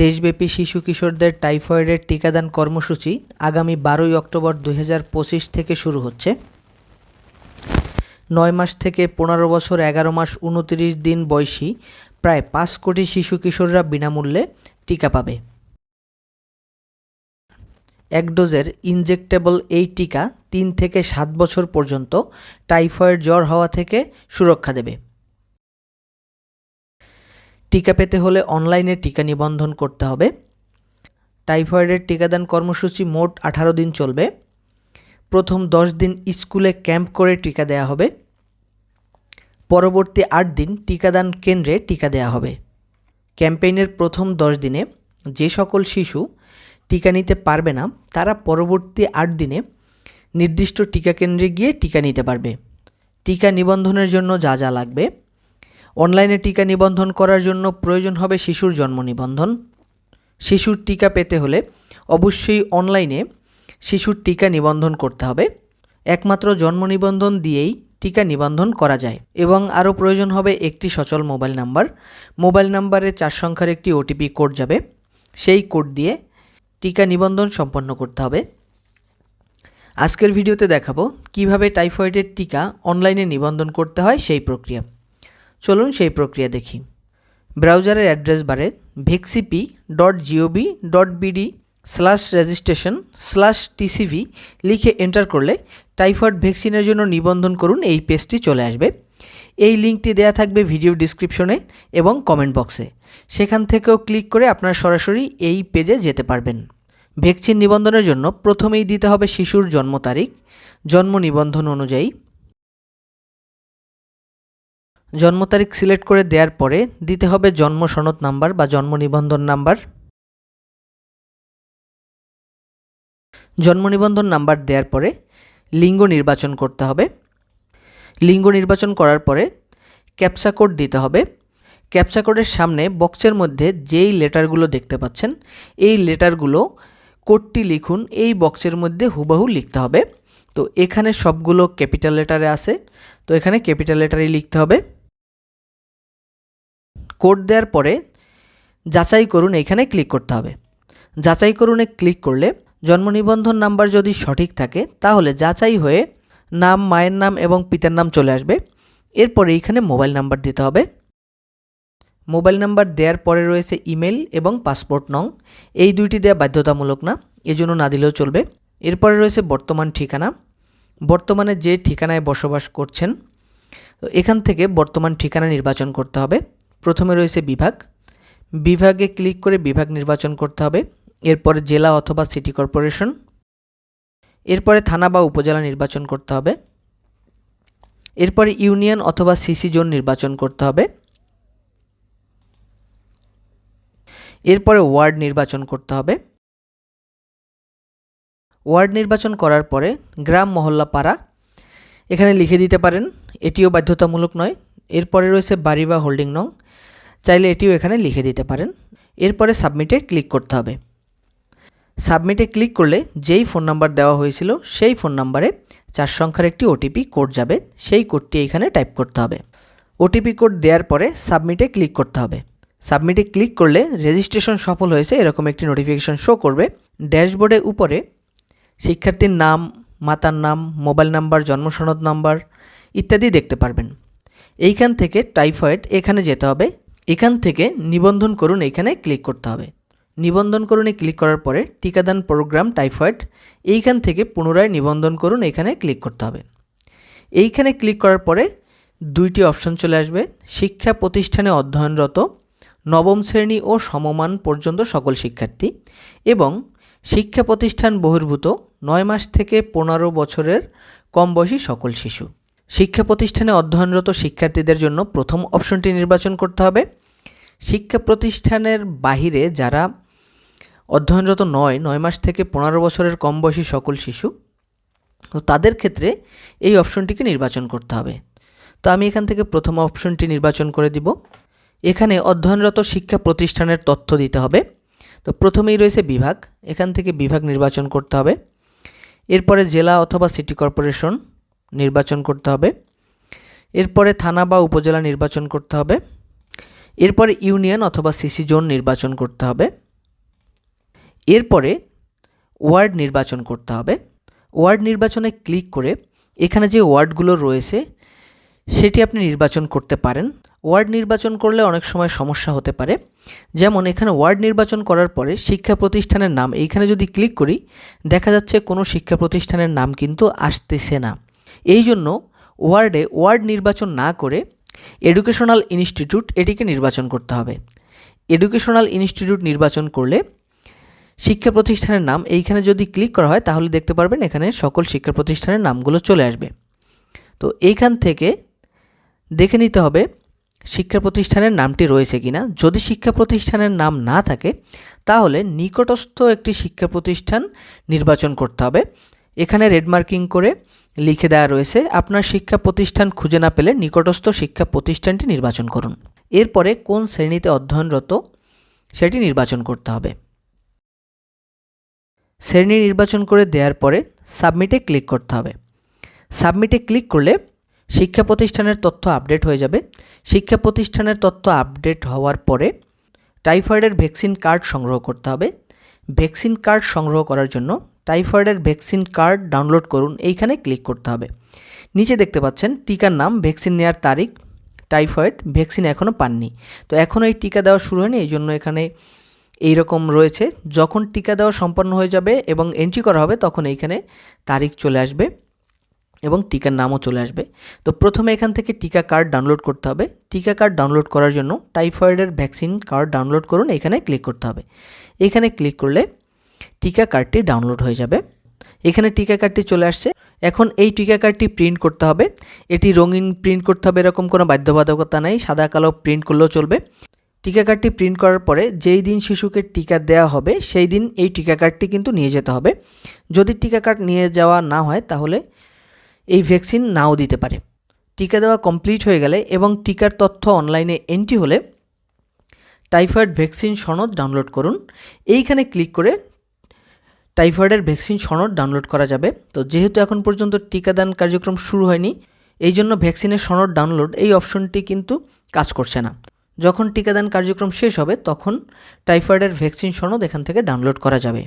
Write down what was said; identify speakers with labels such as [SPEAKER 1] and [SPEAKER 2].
[SPEAKER 1] দেশব্যাপী শিশু কিশোরদের টাইফয়েডের টিকাদান কর্মসূচি আগামী বারোই অক্টোবর দু হাজার পঁচিশ থেকে শুরু হচ্ছে। নয় মাস থেকে পনেরো বছর এগারো মাস উনতিরিশ দিন বয়সী প্রায় পাঁচ কোটি শিশু কিশোররা বিনামূল্যে টিকা পাবে। এক ডোজের ইনজেক্টেবল এই টিকা তিন থেকে সাত বছর পর্যন্ত টাইফয়েড জ্বর হওয়া থেকে সুরক্ষা দেবে। টিকা পেতে হলে অনলাইনে টিকা নিবন্ধন করতে হবে। টাইফয়েডের টিকাদান কর্মসূচি মোট আঠারো দিন চলবে। প্রথম দশ দিন স্কুলে ক্যাম্প করে টিকা দেওয়া হবে। পরবর্তী আট দিন টিকাদান কেন্দ্রে টিকা দেওয়া হবে। ক্যাম্পেইনের প্রথম দশ দিনে যে সকল শিশু টিকা নিতে পারবে না, তারা পরবর্তী আট দিনে নির্দিষ্ট টিকা কেন্দ্রে গিয়ে টিকা নিতে পারবে। টিকা নিবন্ধনের জন্য যা যা লাগবে অনলাইনে টিকা নিবন্ধন করার জন্য প্রয়োজন হবে শিশুর জন্ম নিবন্ধন। শিশুর টিকা পেতে হলে অবশ্যই অনলাইনে শিশুর টিকা নিবন্ধন করতে হবে। একমাত্র জন্ম নিবন্ধন দিয়েই টিকা নিবন্ধন করা যায় এবং আরও প্রয়োজন হবে একটি সচল মোবাইল নাম্বার। মোবাইল নাম্বারে চার সংখ্যার একটি ওটিপি কোড যাবে। সেই কোড দিয়ে টিকা নিবন্ধন সম্পন্ন করতে হবে। আজকের ভিডিওতে দেখাবো কীভাবে টাইফয়েডের টিকা অনলাইনে নিবন্ধন করতে হয় সেই প্রক্রিয়া। চলুন সেই প্রক্রিয়া দেখি। ব্রাউজারের অ্যাড্রেস বারে vaxepi dot GOB dot BD slash registration slash TCV লিখে এন্টার করলে টাইফয়েড ভ্যাকসিনের জন্য নিবন্ধন করুন, এই পেজটি চলে আসবে। এই লিঙ্কটি দেয়া থাকবে ভিডিও ডিসক্রিপশনে এবং কমেন্ট বক্সে। সেখান থেকেও ক্লিক করে আপনারা সরাসরি এই পেজে যেতে পারবেন। ভ্যাকসিন নিবন্ধনের জন্য প্রথমেই দিতে হবে শিশুর জন্ম তারিখ, জন্ম নিবন্ধন অনুযায়ী জন্ম তারিখ সিলেক্ট করে দেওয়ার পরে দিতে হবে জন্ম সনদ নাম্বার বা জন্ম নিবন্ধন নাম্বার। জন্ম নিবন্ধন নাম্বার দেওয়ার পরে লিঙ্গ নির্বাচন করতে হবে। লিঙ্গ নির্বাচন করার পরে ক্যাপসা কোড দিতে হবে। ক্যাপসা কোডের সামনে বক্সের মধ্যে যেই লেটারগুলো দেখতে পাচ্ছেন, এই লেটারগুলো কোডটি লিখুন, এই বক্সের মধ্যে হুবাহু লিখতে হবে। তো এখানে সবগুলো ক্যাপিটাল লেটারে আছে। তো এখানে ক্যাপিটাল লেটারেই লিখতে হবে। কোড দেওয়ার পরে যাচাই করুন এখানে ক্লিক করতে হবে। যাচাই করুনে ক্লিক করলে জন্ম নিবন্ধন নাম্বার যদি সঠিক থাকে, তাহলে যাচাই হয়ে নাম, মায়ের নাম এবং পিতার নাম চলে আসবে। এরপরে এইখানে মোবাইল নাম্বার দিতে হবে। মোবাইল নাম্বার দেওয়ার পরে রয়েছে ইমেল এবং পাসপোর্ট নং। এই দুইটি দেওয়া বাধ্যতামূলক না, এজন্য না দিলেও চলবে। এরপরে রয়েছে বর্তমান ঠিকানা। বর্তমানে যে ঠিকানায় বসবাস করছেন এখান থেকে বর্তমান ঠিকানা নির্বাচন করতে হবে। প্রথমে রয়েছে বিভাগ। বিভাগে ক্লিক করে বিভাগ নির্বাচন করতে হবে। এরপরে জেলা অথবা সিটি কর্পোরেশন। এরপরে থানা বা উপজেলা নির্বাচন করতে হবে। এরপরে ইউনিয়ন অথবা সিসি জোন নির্বাচন করতে হবে। এরপরে ওয়ার্ড নির্বাচন করতে হবে। ওয়ার্ড নির্বাচন করার পরে গ্রাম মহল্লা পাড়া এখানে লিখে দিতে পারেন, এটিও বাধ্যতামূলক নয়। এরপরে রয়েছে বাড়ি বা হোল্ডিং নং। চাইলে এটিও এখানে লিখে দিতে পারেন। এরপরে সাবমিটে ক্লিক করতে হবে। সাবমিটে ক্লিক করলে যেই ফোন নাম্বার দেওয়া হয়েছিল, সেই ফোন নাম্বারে চার সংখ্যার একটি ওটিপি কোড যাবে। সেই কোডটি এখানে টাইপ করতে হবে। ওটিপি কোড দেওয়ার পরে সাবমিটে ক্লিক করতে হবে। সাবমিটে ক্লিক করলে রেজিস্ট্রেশন সফল হয়েছে, এরকম একটি নোটিফিকেশন শো করবে। ড্যাশবোর্ডের উপরে শিক্ষার্থীর নাম, মাতার নাম, মোবাইল নাম্বার জন্মসনদ নাম্বার ইত্যাদি দেখতে পারবেন। এইখান থেকে টাইফয়েড এখানে যেতে হবে। এখান থেকে নিবন্ধন করুন, এখানে ক্লিক করতে হবে। নিবন্ধন করুনে ক্লিক করার পরে টিকাদান প্রোগ্রাম টাইফয়েড এইখান থেকে পুনরায় নিবন্ধন করুন, এখানে ক্লিক করতে হবে। এইখানে ক্লিক করার পরে দুইটি অপশন চলে আসবে, শিক্ষা প্রতিষ্ঠানে অধ্যয়নরত নবম শ্রেণি ও সমমান পর্যন্ত সকল শিক্ষার্থী এবং শিক্ষা প্রতিষ্ঠান বহির্ভূত নয় মাস থেকে পনেরো বছরের কম বয়সী সকল শিশু। শিক্ষা প্রতিষ্ঠানে অধ্যয়নরত শিক্ষার্থীদের জন্য প্রথম অপশনটি নির্বাচন করতে হবে। শিক্ষা প্রতিষ্ঠানের বাহিরে যারা অধ্যয়নরত নয় নয় মাস থেকে পনেরো বছরের কম বয়সী সকল শিশু, তো তাদের ক্ষেত্রে এই অপশনটিকে নির্বাচন করতে হবে। তো আমি এখান থেকে প্রথম অপশনটি নির্বাচন করে দিব। এখানে অধ্যয়নরত শিক্ষা প্রতিষ্ঠানের তথ্য দিতে হবে। তো প্রথমেই রয়েছে বিভাগ। এখান থেকে বিভাগ নির্বাচন করতে হবে। এরপরে জেলা অথবা সিটি কর্পোরেশন। নির্বাচন করতে হবে। এরপরে থানা বা উপজেলা নির্বাচন করতে হবে। এরপরে ইউনিয়ন অথবা সিসি জোন নির্বাচন করতে হবে। এরপরে ওয়ার্ড নির্বাচন করতে হবে। ওয়ার্ড নির্বাচনে ক্লিক করে এখানে যে ওয়ার্ডগুলো রয়েছে, সেটি আপনি নির্বাচন করতে পারেন। ওয়ার্ড নির্বাচন করলে অনেক সময় সমস্যা হতে পারে। যেমন এখানে ওয়ার্ড নির্বাচন করার পরে শিক্ষা প্রতিষ্ঠানের নাম, এইখানে যদি ক্লিক করি, দেখা যাচ্ছে কোনো শিক্ষা প্রতিষ্ঠানের নাম কিন্তু আসতেছে না। এই জন্য ওয়ার্ডে ওয়ার্ড নির্বাচন না করে এডুকেশনাল ইনস্টিটিউট এটিকে নির্বাচন করতে হবে। এডুকেশনাল ইনস্টিটিউট নির্বাচন করলে শিক্ষা প্রতিষ্ঠানের নাম এইখানে যদি ক্লিক করা হয়, তাহলে দেখতে পারবেন এখানে সকল শিক্ষা প্রতিষ্ঠানের নামগুলো চলে আসবে। তো এইখান থেকে দেখে নিতে হবে শিক্ষা প্রতিষ্ঠানের নামটি রয়েছে কিনা। যদি শিক্ষা প্রতিষ্ঠানের নাম না থাকে, তাহলে নিকটস্থ একটি শিক্ষা প্রতিষ্ঠান নির্বাচন করতে হবে। এখানে রেড মার্কিং করে লিখে দেওয়া রয়েছে, আপনার শিক্ষা প্রতিষ্ঠান খুঁজে না পেলে নিকটস্থ শিক্ষা প্রতিষ্ঠানটি নির্বাচন করুন। এরপরে কোন শ্রেণীতে অধ্যয়নরত সেটি নির্বাচন করতে হবে। শ্রেণি নির্বাচন করে দেওয়ার পরে সাবমিটে ক্লিক করতে হবে। সাবমিটে ক্লিক করলে শিক্ষা প্রতিষ্ঠানের তথ্য আপডেট হয়ে যাবে। শিক্ষা প্রতিষ্ঠানের তথ্য আপডেট হওয়ার পরে টাইফয়েডের ভ্যাকসিন কার্ড সংগ্রহ করতে হবে। ভ্যাকসিন কার্ড সংগ্রহ করার জন্য টাইফয়েডের ভ্যাকসিন কার্ড ডাউনলোড করুন, এইখানে ক্লিক করতে হবে। নিচে দেখতে পাচ্ছেন, টিকার নাম, ভ্যাকসিন নেওয়ার তারিখ, টাইফয়েড, ভ্যাকসিন এখনও পাননি। তো এখনও এই টিকা দেওয়া শুরু হয়নি এই জন্য এখানে এই রকম রয়েছে। যখন টিকা দেওয়া সম্পন্ন হয়ে যাবে এবং এন্ট্রি করা হবে, তখন এইখানে তারিখ চলে আসবে এবং টিকার নামও চলে আসবে। তো প্রথমে এখান থেকে টিকা কার্ড ডাউনলোড করতে হবে। টিকা কার্ড ডাউনলোড করার জন্য টাইফয়েডের ভ্যাকসিন কার্ড ডাউনলোড করুন এখানে ক্লিক করতে হবে। এখানে ক্লিক করলে টিকা কার্ডটি ডাউনলোড হয়ে যাবে। এখানে টিকা কার্ডটি চলে আসছে। এখন এই টিকা কার্ডটি প্রিন্ট করতে হবে। এটি রঙিন প্রিন্ট করতে হবে এরকম কোনো বাধ্যবাধকতা নেই, সাদা, কালো প্রিন্ট করলেও চলবে। টিকা কার্ডটি প্রিন্ট করার পরে যেই দিন শিশুকে টিকা দেওয়া হবে, সেই দিন এই টিকা কার্ডটি কিন্তু নিয়ে যেতে হবে। যদি টিকা কার্ড নিয়ে যাওয়া না হয়, তাহলে এই ভ্যাকসিন নাও দিতে পারে। টিকা দেওয়া কমপ্লিট হয়ে গেলে এবং টিকার তথ্য অনলাইনে এন্ট্রি হলে টাইফয়েড ভ্যাকসিন সনদ ডাউনলোড করুন। এইখানে ক্লিক করে টাইফয়েডের ভ্যাকসিন সনদ ডাউনলোড করা যাবে। তো যেহেতু এখন পর্যন্ত টিকাদান কার্যক্রম শুরু হয়নি, এই জন্য ভ্যাকসিনের সনদ ডাউনলোড এই অপশনটি কিন্তু কাজ করছে না। যখন টিকাদান কার্যক্রম শেষ হবে, তখন টাইফয়েডের ভ্যাকসিন সনদ এখান থেকে ডাউনলোড করা যাবে।